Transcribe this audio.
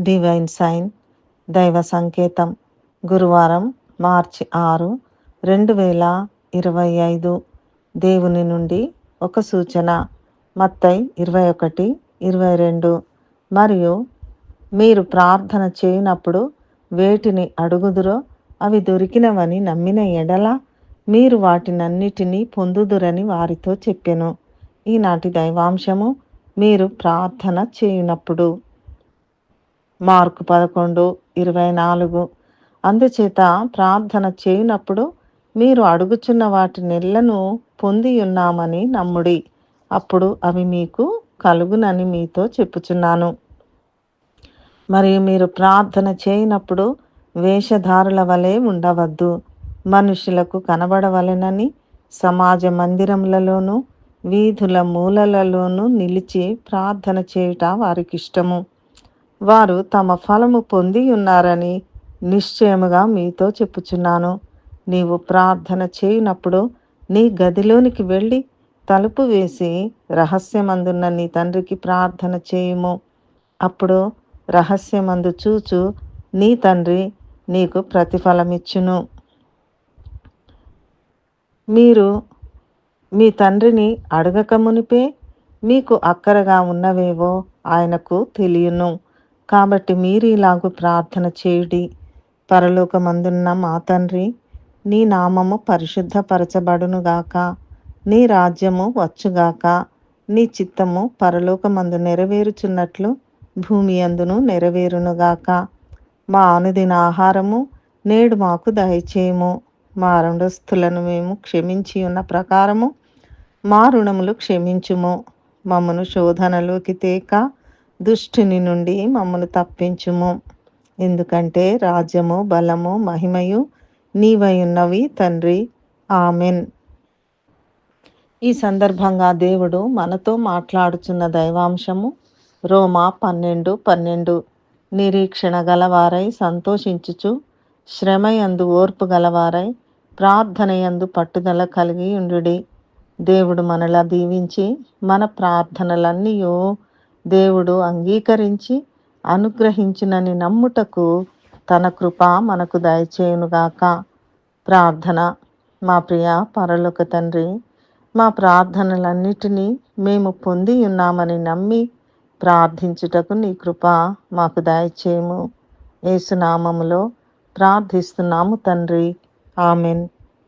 Divine sign దైవ సంకేతం గురువారం మార్చి ఆరు రెండు వేల ఇరవై ఐదు. దేవుని నుండి ఒక సూచన మత్తై ఇరవై ఒకటి ఇరవై రెండు. మరియు మీరు ప్రార్థన చేయనప్పుడు వేటిని అడుగుదురో అవి దొరికినవని నమ్మిన ఎడల మీరు వాటినన్నిటినీ పొందుదురని వారితో చెప్పెను. ఈనాటి దైవాంశము మీరు ప్రార్థన చేయనప్పుడు. మార్కు పదకొండు ఇరవై నాలుగు. అందుచేత ప్రార్థన చేయనప్పుడు మీరు అడుగుచున్న వాటి నెలను పొంది ఉన్నామని నమ్ముడి. అప్పుడు అవి మీకు కలుగునని మీతో చెప్పుచున్నాను. మరియు మీరు ప్రార్థన చేయనప్పుడు వేషధారుల వలె ఉండవద్దు. మనుషులకు కనబడవలెనని సమాజ మందిరములలోనూ వీధుల మూలలలోనూ నిలిచి ప్రార్థన చేయుట వారికిష్టము. వారు తమ ఫలము పొంది ఉన్నారని నిశ్చయముగా మీతో చెప్పుచున్నాను. నీవు ప్రార్థన చేయనప్పుడు నీ గదిలోనికి వెళ్ళి తలుపు వేసి రహస్యమందున్న నీ తండ్రికి ప్రార్థన చేయుము. అప్పుడు రహస్యమందు చూచు నీ తండ్రి నీకు ప్రతిఫలమిచ్చును. మీరు మీ తండ్రిని అడగక మునిపే మీకు అక్కరగా ఉన్నవేవో ఆయనకు తెలియను. కాబట్టి మీరు ఇలాగు ప్రార్థన చేయుడి. పరలోకమందున్న మా తండ్రి నీ నామము పరిశుద్ధపరచబడునుగాక నీ రాజ్యము వచ్చుగాక. నీ చిత్తము పరలోకమందు నెరవేరుచున్నట్లు భూమి అందును నెరవేరునుగాక మా అనుదిన ఆహారము నేడు మాకు దయచేయము. మా రుణస్థులను మేము క్షమించి ఉన్న ప్రకారము మా రుణములు క్షమించుము. మమ్మను శోధనలోకి తేక దుష్టిని నుండి మమ్మను తప్పించుము. ఎందుకంటే రాజ్యము బలము మహిమయు నీవయున్నవి తండ్రి. ఆమెన్. ఈ సందర్భంగా దేవుడు మనతో మాట్లాడుచున్న దైవాంశము రోమా పన్నెండు పన్నెండు. నిరీక్షణ గలవారై సంతోషించుచు శ్రమయందు ఓర్పు గలవారై ప్రార్థనయందు పట్టుదల కలిగి ఉండుడి దేవుడు మనలా దీవించి మన ప్రార్థనలన్నీ దేవుడు అంగీకరించి అనుగ్రహించినని నమ్ముటకు తన కృప మనకు దయచేయునుగాక. ప్రార్థన. మా ప్రియ పరలోక తండ్రి మా ప్రార్థనలన్నిటినీ మేము పొంది ఉన్నామని నమ్మి ప్రార్థించుటకు నీ కృప మాకు దయచేయము. ఏసునామములో ప్రార్థిస్తున్నాము తండ్రి. ఆమెన్.